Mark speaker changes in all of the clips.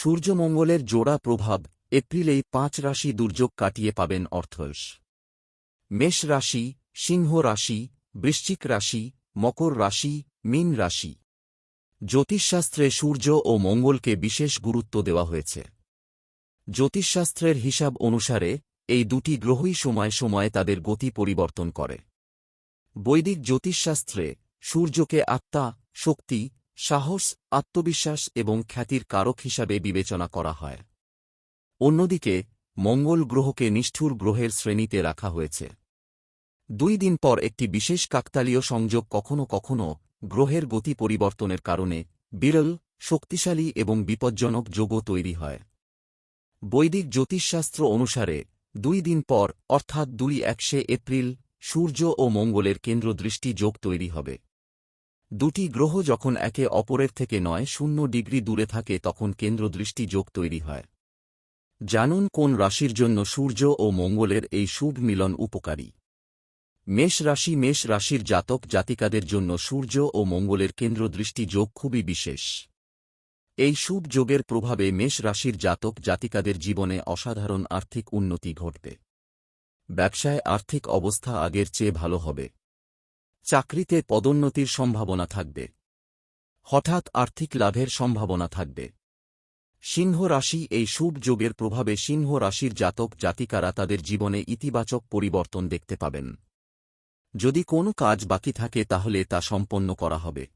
Speaker 1: সূর্যমঙ্গলের জোড়া প্রভাব এপ্রিলেই পাঁচ রাশি দুর্যোগ কাটিয়ে পাবেন অর্থয়স মেষ রাশি, সিংহ রাশি, বৃশ্চিক রাশি, মকর রাশি, মীন রাশি। জ্যোতিষশাস্ত্রে সূর্য ও মঙ্গলকে বিশেষ গুরুত্ব দেওয়া হয়েছে। জ্যোতিষশাস্ত্রের হিসাব অনুসারে এই দুটি গ্রহই সময় সময়ে তাদের গতি পরিবর্তন করে। বৈদিক জ্যোতিষশাস্ত্রে সূর্যকে আত্মা, শক্তি সাহস, আত্মবিশ্বাস এবং খ্যাতির কারক হিসাবে বিবেচনা করা হয়। অন্যদিকে, মঙ্গল গ্রহকে নিষ্ঠুর গ্রহের শ্রেণীতে রাখা হয়েছে। দুই দিন পর একটি বিশেষ কাকতালীয় সংযোগ কখনও কখনও গ্রহের গতি পরিবর্তনের কারণে বিরল, শক্তিশালী এবং বিপজ্জনক যোগও তৈরি হয়। বৈদিক জ্যোতিষশাস্ত্র অনুসারে, দুই দিন পর অর্থাৎ দুই একশে এপ্রিল সূর্য ও মঙ্গলের কেন্দ্র দৃষ্টি যোগ তৈরি হবে। দুটি গ্রহ যখন একে অপরের থেকে নয়, শূন্য ডিগ্রি দূরে থাকে, তখন কেন্দ্রদৃষ্টি যোগ তৈরি হয়। জানুন কোন রাশির জন্য সূর্য ও মঙ্গলের এই শুভ মিলন উপকারী। মেষ রাশি, মেষ রাশির জাতক জাতিকাদের জন্য সূর্য ও মঙ্গলের কেন্দ্রদৃষ্টি যোগ খুবই বিশেষ। এই শুভ যোগের প্রভাবে মেষ রাশির জাতক জাতিকাদের জীবনে অসাধারণ আর্থিক উন্নতি ঘটবে। ব্যবসায় আর্থিক অবস্থা আগের চেয়ে ভালো হবে। চাকরিতে পদোন্নতির সম্ভাবনা থাকবে। হঠাৎ আর্থিক লাভের সম্ভাবনা থাকবে। সিংহ রাশি এই শুভ যোগের প্রভাবে সিংহ রাশির জাতক জাতিকারা তাদের জীবনে ইতিবাচক পরিবর্তন দেখতে পাবেন। যদি কোনো কাজ বাকি থাকে তাহলে তা সম্পন্ন করা হবে।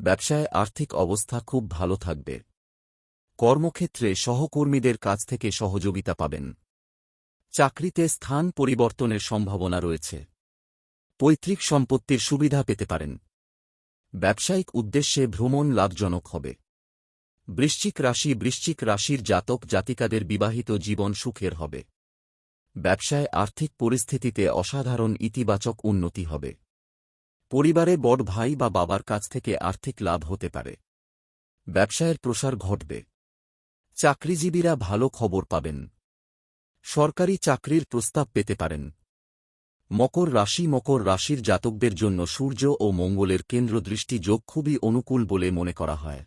Speaker 1: ব্যবসায় আর্থিক অবস্থা খুব ভালো থাকবে। কর্মক্ষেত্রে সহকর্মীদের কাছ থেকে সহযোগিতা পাবেন। চাকরিতে স্থান পরিবর্তনের সম্ভাবনা রয়েছে। পৈতৃক সম্পত্তির সুবিধা পেতে পারেন। ব্যবসায়িক উদ্দেশ্যে ভ্রমণ লাভজনক হবে। বৃশ্চিক রাশি বৃশ্চিক রাশির জাতক জাতিকাদের বিবাহিত জীবন সুখের হবে। ব্যবসায় আর্থিক পরিস্থিতিতে অসাধারণ ইতিবাচক উন্নতি হবে। পরিবারে বড় ভাই বা বাবার কাছ থেকে আর্থিক লাভ হতে পারে। ব্যবসায়ের প্রসার ঘটবে। চাকরিজীবীরা ভালো খবর পাবেন। সরকারি চাকরির প্রস্তাব পেতে পারেন। মকর রাশি মকর রাশির জাতকদের জন্য সূর্য ও মঙ্গলের কেন্দ্র দৃষ্টি যোগ খুবই অনুকূল বলে মনে করা হয়।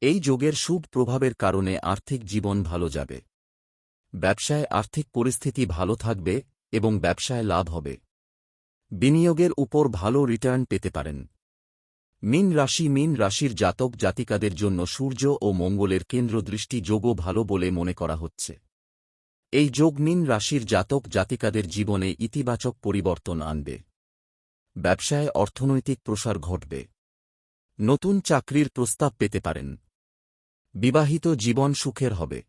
Speaker 1: এই যোগের শুভ প্রভাবের কারণে আর্থিক জীবন ভালো যাবে। ব্যবসায় আর্থিক পরিস্থিতি ভালো থাকবে এবং ব্যবসায় লাভ হবে। বিনিয়োগের উপর ভালো রিটার্ন পেতে পারেন। মিন রাশি মিন রাশির জাতক জাতিকাদের জন্য সূর্য ও মঙ্গলের কেন্দ্র দৃষ্টি যোগও ভালো বলে মনে করা হচ্ছে। এই যোগ মিন রাশির জাতক জাতিকাদের জীবনে ইতিবাচক পরিবর্তন আনবে। ব্যবসায় অর্থনৈতিক প্রসার ঘটবে। নতুন চাকরির প্রস্তাব পেতে পারেন। বিবাহিত জীবন সুখের হবে।